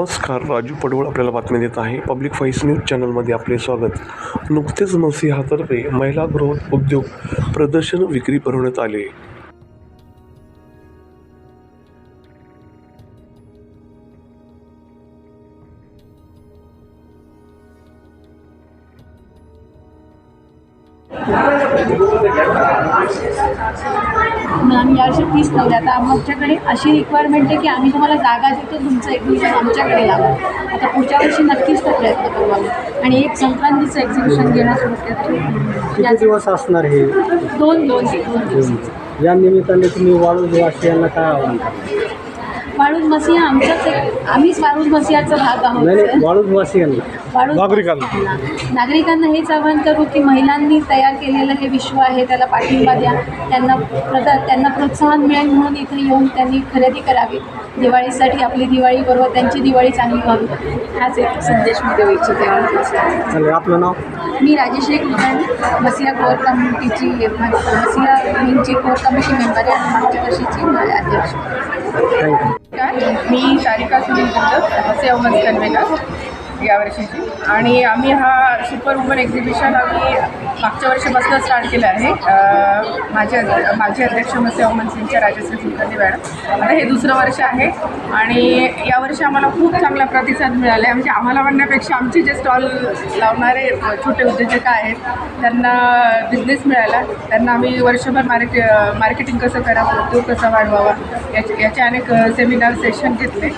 नमस्कार राजू पडवळ आपल्याला बातमी देत आहे. पब्लिक व्हॉइस न्यूज चॅनलमध्ये आपले स्वागत. नुकतेच मसिहातर्फे महिला गृह उद्योग प्रदर्शन विक्री भरवण्यात आले. आम्ही यावर्षी फीस लावली आता आमच्याकडे अशी रिक्वायरमेंट आहे की आम्ही तुम्हाला जागा देतो तुमचं एक्झिबिशन आमच्याकडे लावा. आता पुढच्या वर्षी नक्कीच तो प्रयत्न करू आम्ही. आणि एक संक्रांतीचं एक्झिबिशन घेणं सुरू दिवस असणार हे? दोन दोन दिवस. या निमित्ताने तुम्ही वाळू निवासियांना काय आव्हान करता? वाळूज मसिहा आमच्याच एक आम्हीच वाळूज मसिहाचा भाग नाही नाही आहोत वाळू निवासियांना वाळूज नागरिकांना. नागरिकांना हेच आवाहन करू की महिलांनी तयार केलेलं हे विश्व आहे त्याला पाठिंबा द्या. त्यांना प्रदा त्यांना प्रोत्साहन मिळेल म्हणून इथे येऊन त्यांनी खरेदी करावी. दिवाळीसाठी आपली दिवाळी बरोबर त्यांची दिवाळी चांगली व्हावी हाच एक संदेश मी देऊ इच्छिते चालेल आपलं नाव? मी राजेश्री कुलकर्णी मसिया कोर कमिटीची मसिया विंगची कोर कमिटी मेंबर आहे आणि मागच्या वर्षीची अध्यक्ष. थँक्यू नमस्कार मी सारिका सुनील असे अवमत कन्वेकर यावर्षीची आणि आम्ही हा सुपर वुमन एक्झिबिशन आम्ही मागच्या वर्षीपासून स्टार्ट केलं आहे. माझे अध्य- माझे अध्यक्ष मसे अमन सिंगच्या राजश्री कुलकर्णी मॅडम. आता हे दुसरं वर्ष आहे. आणि यावर्षी आम्हाला खूप चांगला प्रतिसाद मिळाला आहे. म्हणजे आम्हाला म्हणण्यापेक्षा आमचे जे स्टॉल लावणारे छोटे उद्योजक आहेत त्यांना बिझनेस मिळाला. त्यांना आम्ही वर्षभर मार्के मार्केटिंग कसं करावं उद्योग कसा वाढवावा याचे याचे अनेक सेमिनार सेशन घेतले.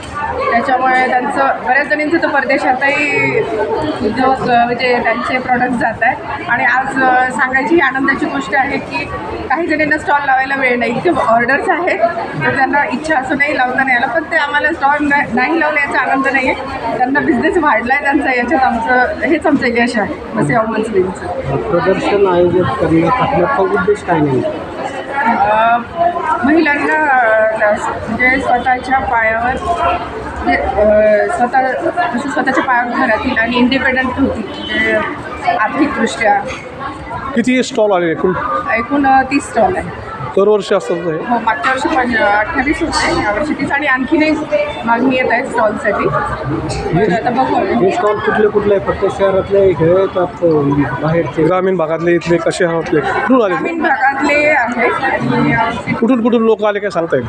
त्याच्यामुळे त्यांचं बऱ्याच जणींचं तर परदेशातही उद्योग अ, म्हणजे त्यांचे प्रॉडक्ट जात आहेत आणि आज सांगायची ही आनंदाची गोष्ट आहे की काही जणींना स्टॉल लावायला वेळ नाही. इतके ऑर्डर्स आहेत. तर त्यांना इच्छा असूनही लावता नाही आलं. पण ते आम्हाला स्टॉल नाही लावलं याचा आनंद नाही आहे त्यांना बिझनेस वाढला आहे त्यांचा याच्यात आमचं हेच आमचं यश आहे. मसे अवमन्स प्रदर्शन आयोजित करण्याचा आपला उद्देश काय नाही महिलांना म्हणजे स्वतःच्या पायावर स्वतः जसं स्वतःच्या पायावर उभं राहतील आणि इंडिपेंडंट होतील म्हणजे आर्थिकदृष्ट्या. किती स्टॉल आले एकूण? एकूण तीस स्टॉल आहे दरवर्षी असतात हे हो मागच्या वर्षी पण अठ्ठावीस होते. यावर्षी तीस आणि आणखीनही मागणी येत आहे स्टॉलसाठी तर आता बघू हे. स्टॉल कुठले कुठले आहे? फक्त शहरातले हे का बाहेरचे. ग्रामीण भागातले इथले कसे आहातले कुठून आले ग्रामीण भागातले आहेत. आणि अ, कुठून कुठून लोक आले काय सांगता येईल?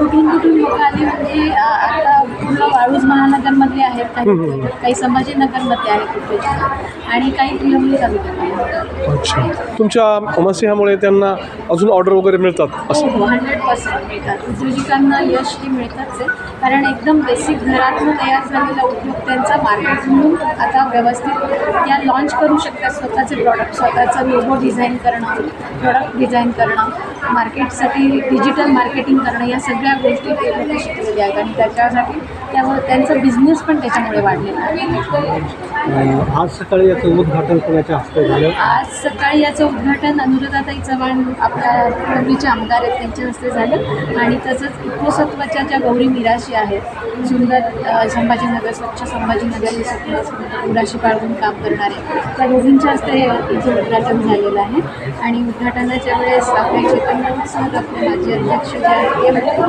कुठून कुठून लोक आली म्हणजे आता पूर्ण वाळूज महानगरमधले आहेत काही काही संभाजीनगरमधले आहेत उद्योजक आणि काही तालुक्यात आहेत. अच्छा. तुमच्या मसिहामुळे त्यांना अजून ऑर्डर वगैरे मिळतात असं? हो हंड्रेड पर्सेंट मिळतात. उद्योजकांना यश हे मिळतच आहे. कारण एकदम बेसिक घरातून तयार झालेला उद्योग त्यांचा मार्केट म्हणून आता व्यवस्थित त्या लॉन्च करू शकतात स्वतःचे प्रॉडक्ट स्वतःचं लोगो डिझाईन करणं प्रॉडक्ट डिझाईन करणं. मार्केटसाठी डिजिटल मार्केटिंग करणं या सगळ्या गोष्टी ते लोक शिकलेल्या आहेत. आणि त्याच्यासाठी त्यामुळे त्यांचा बिझनेस पण त्याच्यामुळे वाढलेला आहे. आज सकाळी याचं उद्घाटन कोणाच्या हस्ते झालं? आज सकाळी याचं उद्घाटन अनुराधाताई चव्हाण आपल्या पूर्वीचे आमदार आहेत त्यांच्या हस्ते झालं. आणि तसंच इकोसत्वाच्या ज्या गौरी मिराशी आहेत सुंदर संभाजीनगर स्वच्छ संभाजीनगर हे मिराशी बाळगून काम करणारे त्या दोघींच्या हस्ते याचं उद्घाटन झालेलं आहे. आणि उद्घाटनाच्या वेळेस आपले चैतन्य सर आपले माजी अध्यक्ष जे आहेत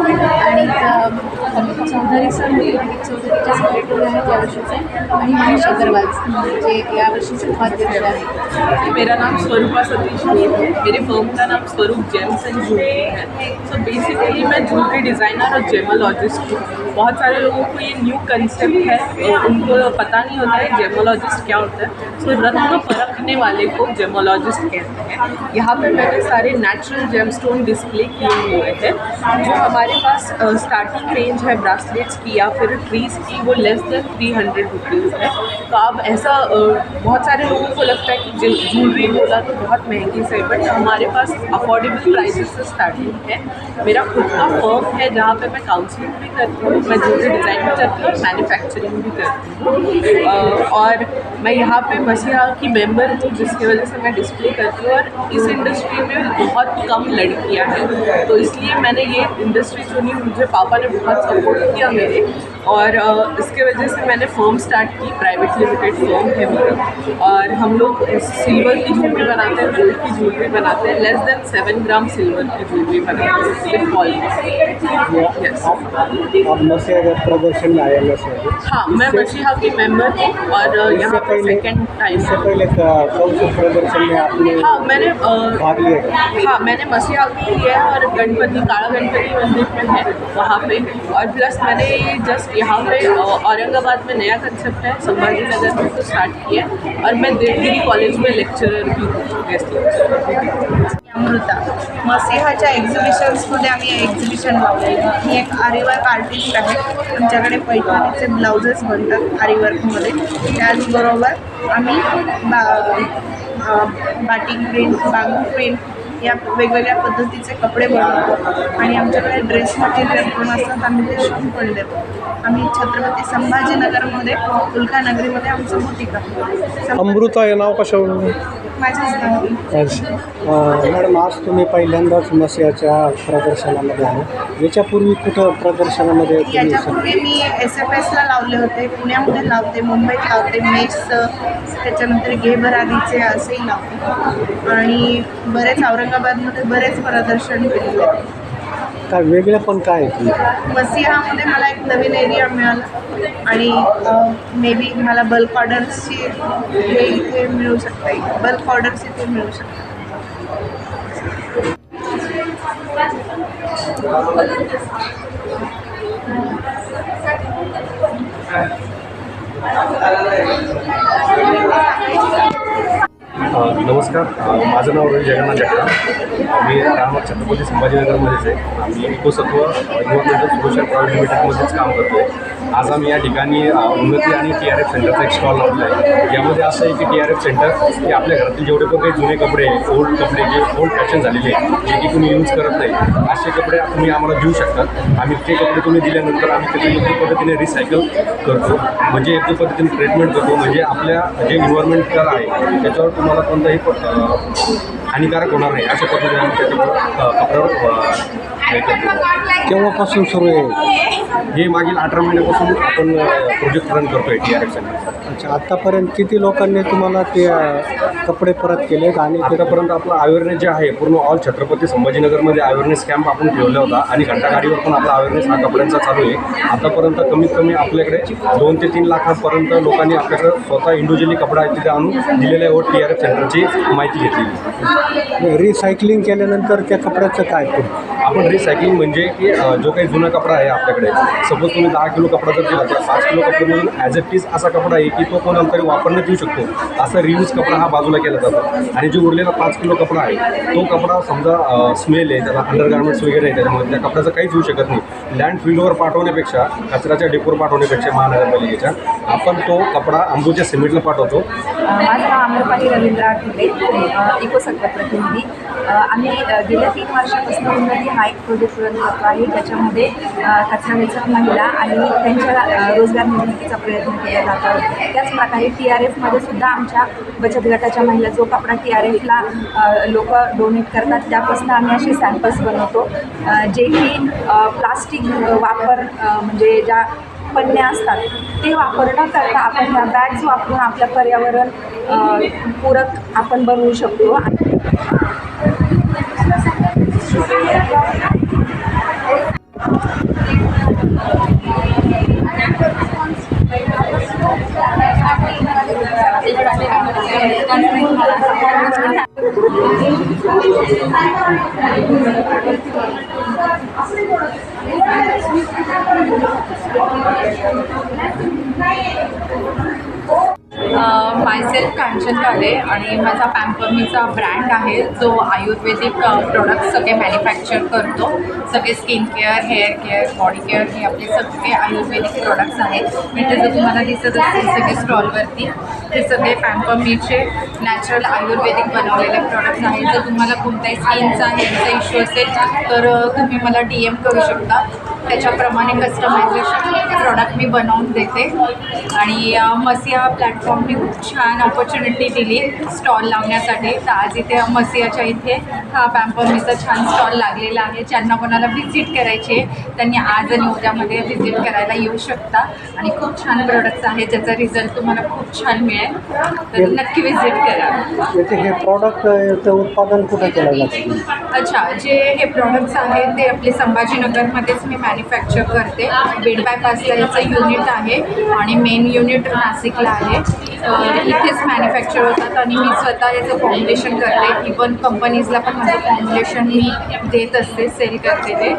आणि चौधरी सर चौधरीच्या सेक्रेटरी आहेत यावर्षीचे आणि महेश अगरवाल. जे यावर्षीचे उपाध्यक्ष आहेत मेरा नाम स्वरूपा सतीश है। मेरे फर्म का नाम स्वरूप जेम्स एंड ज्वेलरी है। सो बेसिकली मैं ज्वेलरी डिज़ाइनर और जेमोलॉजिस्ट हूँ। बहुत सारे लोगों को ये न्यू कंसेप्ट है उनको पता नहीं होता है जेमोलॉजिस्ट क्या होता है। सो रत्न परखने वाले को जेमोलॉजिस्ट कहते हैं। यहाँ पर मैंने सारे नेचुरल जेमस्टोन डिस्प्ले किए हुए हैं। जो हमारे पास स्टार्टिंग रेंज है ब्रासलेट्स की या फिर ट्रीज़ की, वो less than three hundred rupees है। तो आप ऐसा बहुत सारे लोगों को लगता है कि ज्वेलरी बोला तो बहुत महँगी से बट हमारे पास अफोर्डेबल प्राइसेस से स्टार्टिंग है। मेरा खुद का फर्म है जहाँ पे मैं काउंसलिंग भी करती हूँ, मैं ज्वेलरी डिज़ाइन भी करती हूँ मैन्युफैक्चरिंग भी करती हूँ। और मैं यहाँ पे मसीहा की मेंबर हूँ, जिसकी वजह से मैं डिस्प्ले करती हूँ और इस इंडस्ट्री में बहुत कम लड़कियाँ हैं। तो इसलिए मैंने ये इंडस्ट्री चुनी, मुझे पापा ने बहुत सपोर्ट किया मेरे। और इसके वजह से मैंने फर्म स्टार्ट की प्राइवेट लिमिटेड फर्म है मेरा। और हम लोग सिल्वर की ज्वेलरी बनाते हैं गोल्ड की ज्वेलरी बनाते हैं less than seven gram silver की ज्वेलरी बनाते हैं मसीहा का प्रदर्शन मसीहा हाँ मैं मशीहा की मेंबर हूँ और यहाँ पर सेकेंड टाइम पहले का- प्रदर्शन में आपने हाँ मैंने भाग लिया? हाँ मैंने मसीहा किया है और गणपति काला गणपति मंदिर में है वहाँ पे। और प्लस मैंने जस्ट यहाँ पे औरंगाबाद में नया कंसेप्ट है संभाजी नगर में तो स्टार्ट किया है और मैं देवगिरी कॉलेज में लेक्चरर भी हूँ गेस्ट लेक्चरर अमृता. मसिहाच्या एक्झिबिशन्समध्ये आम्ही एक्झिबिशन लावलेलं ही मी एक आरीवर्क आर्टिस्ट आहे. आमच्याकडे पैठणीचे ब्लाउजेस बनतात आरीवर्कमध्ये त्याचबरोबर आम्ही बा बाटिंग प्रिंट बांगू प्रिंट या वेगवेगळ्या पद्धतीचे कपडे बनवतो. आणि आमच्याकडे ड्रेस मटेरियल पण असतात आम्ही ते शिवून पण देतो. आम्ही छत्रपती संभाजीनगरमध्ये उल्कानगरीमध्ये आमचं बुटीक आहे. अमृता हे नाव कशावरून? मॅडम आज तुम्ही पहिल्यांदाच मसिहाच्या प्रदर्शनामध्ये आले. याच्यापूर्वी कुठं प्रदर्शनामध्ये याच्यापूर्वी मी एस एफ एसला लावले होते पुण्यामध्ये लावते मुंबईत लावते मेट्सचं त्याच्यानंतर घे भरारीचे असेही लावते. आणि बरेच औरंगाबादमध्ये बरेच प्रदर्शन केलेले आहेत. काय वेगळं पण काय? मसिहामध्ये मला एक नवीन एरिया मिळाला. आणि मे बी मला बल्क ऑर्डर्सची हे इथे मिळू शकते. बल्क ऑर्डर्स इथे मिळू शकतात you. नमस्कार माझं नाव रवी जगन्नाथ जगताप. मी राहणार छत्रपती संभाजीनगरमध्येच आहे. आम्ही इकोसत्व युवा सोशल प्रायव्हेट लिमिटेडमध्येच काम करतो आहे आज आम्ही या ठिकाणी उन्नती आणि टी आर एफ सेंटरचा एक स्टॉल लावला आहे. यामध्ये असं आहे की टी आर एफ सेंटर की आपल्या घरातील जेवढे पण काही जुने कपडे ओल्ड कपडे जे ओल्ड फॅशन झालेले आहेत जे की तुम्ही यूज करत नाही असे कपडे तुम्ही आम्हाला देऊ शकतात आम्ही ते कपडे तुम्ही दिल्यानंतर आम्ही त्याचे योग्य पद्धतीने रिसायकल करतो. म्हणजे योग्य पद्धतीने ट्रीटमेंट करतो. म्हणजे आपल्या जे इन्व्हायरमेंटल आहे त्याच्यावर तुम्हाला कोणताही हानिकारक होणार नाही. अशा पद्धतीने आम्ही त्याच्यावर कपड्यावर हे करतो. केव्हापासून सुरू आहे? हे मागील अठरा महिन्यापासून आपण प्रोजेक्ट रन करतोय टी आर एफ सेंटर अच्छा आत्तापर्यंत किती लोकांनी तुम्हाला ते कपडे परत केलेत आणि आतापर्यंत आपला अवेअरनेस जे आहे पूर्ण ऑल छत्रपती संभाजीनगरमध्ये अवेअरनेस कॅम्प आपण ठेवला होता आणि घंटागाडीवर पण आपला अवेअरनेस हा कपड्यांचा चालू आहे. आतापर्यंत कमीत कमी आपल्याकडे दोन ते तीन लाखापर्यंत लोकांनी आपल्याकडे स्वतः इंडिव्हिज्युअली कपडा तिथे आणून दिलेल्या व टी आर एफ सेंटरची माहिती घेतली. रिसायकलिंग केल्यानंतर त्या कपड्याचं काय? आपण रिसायकलिंग म्हणजे की जो काही जुना कपडा आहे आपल्याकडे. सपोज तुम्ही दहा किलो कपडा जर दिला तर पाच किलो कपड्यामधून ॲज अ पीस असा कपडा आहे की तो कोणाला तरी वापरण्यात येऊ शकतो. असा रियूज कपडा हा बाजूला केला जातो. आणि जो उरलेला पाच किलो कपडा आहे तो कपडा समजा स्मेल आहे त्याला अंडरगार्मेंट्स वगैरे आहे त्याच्यामध्ये त्या कपड्याचं काहीच होऊ शकत नाही. लँड फील्डवर पाठवण्यापेक्षा कचऱ्याच्या डेपोवर पाठवण्यापेक्षा महानगरपालिकेच्या आपण तो कपडा अंबूच्या सिमेंटला पाठवतो. माझं नाव आम्रपाली रवींद्र आठवले इकोसत्व प्रतिनिधी. आम्ही गेल्या तीन वर्षापासून उन्नती हा एक प्रोजेक्ट रन करतो आहे. त्याच्यामध्ये कचरा वेचक महिला आणि त्यांच्या रोजगार निर्मितीचा प्रयत्न केला जातो. त्याच प्रकारे टी आर एफमध्ये सुद्धा आमच्या बचत गटाच्या महिला जो कपडा टी आर एफला लोक डोनेट करतात त्यापासून आम्ही असे सॅम्पल्स बनवतो. जे की प्लास्टिक वापर म्हणजे ज्या पन्न्या असतात ते वापर न करता आपण ह्या बॅग्स वापरून आपलं पर्यावरण पूरक आपण बनवू शकतो. Thank you. मायसेल्फ कांचन काले आणि माझा पॅम्पमीचा ब्रँड आहे जो आयुर्वेदिक प्रोडक्ट सगळे मॅन्युफॅक्चर करतो. सगळे skin care hair care body care हे आपले सगळे आयुर्वेदिक प्रोडक्ट्स आहेत. म्हणजे जर तुम्हाला दिसत असतील सगळे स्टॉलवरती हे सगळे पॅम्पमीचे नॅचरल आयुर्वेदिक बनवलेले प्रोडक्ट्स आहेत. जर तुम्हाला कोणत्याही स्किनचा हेअरचा इश्यू असेल तर तुम्ही मला डी एम करू शकता. त्याच्याप्रमाणे कस्टमायझेशन प्रॉडक्ट मी बनवून देते. आणि मसिया प्लॅटफॉर्मने खूप छान ऑपॉर्च्युनिटी दिली स्टॉल लावण्यासाठी. तर आज इथे मसियाच्या इथे हा पॅम्पमीचा छान स्टॉल लागलेला आहे. ज्यांना कोणाला व्हिजिट करायची आहे त्यांनी आज आणि उद्यामध्ये व्हिजिट करायला येऊ शकता. आणि खूप छान प्रोडक्ट्स आहेत ज्याचा रिझल्ट तुम्हाला खूप छान मिळेल. तर नक्की व्हिजिट करा. हे प्रॉडक्ट उत्पादन कुठं केलं अच्छा जे हे प्रॉडक्ट्स आहेत ते आपले संभाजीनगरमध्येच मी मॅन्युफॅक्चर करते. बेड बायपासला याचं युनिट आहे आणि मेन युनिट नाशिकला आहे. तर इथेच मॅन्युफॅक्चर होतात आणि मी स्वतः याचं फॉर्म्युलेशन करते. इवन कंपनीजला पण माझं फॉर्म्युलेशन मी देत असते सेल करते ते.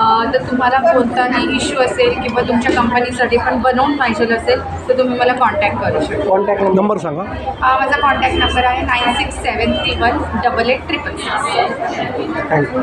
अं, तर तुम्हाला कोणताही इश्यू असेल किंवा तुमच्या कंपनीसाठी पण बनवून पाहिजे असेल तर तुम्ही मला कॉन्टॅक्ट करू शकता. कॉन्टॅक्ट नंबर सांगा. हा माझा कॉन्टॅक्ट नंबर आहे nine six seven three one double eight triple six thank you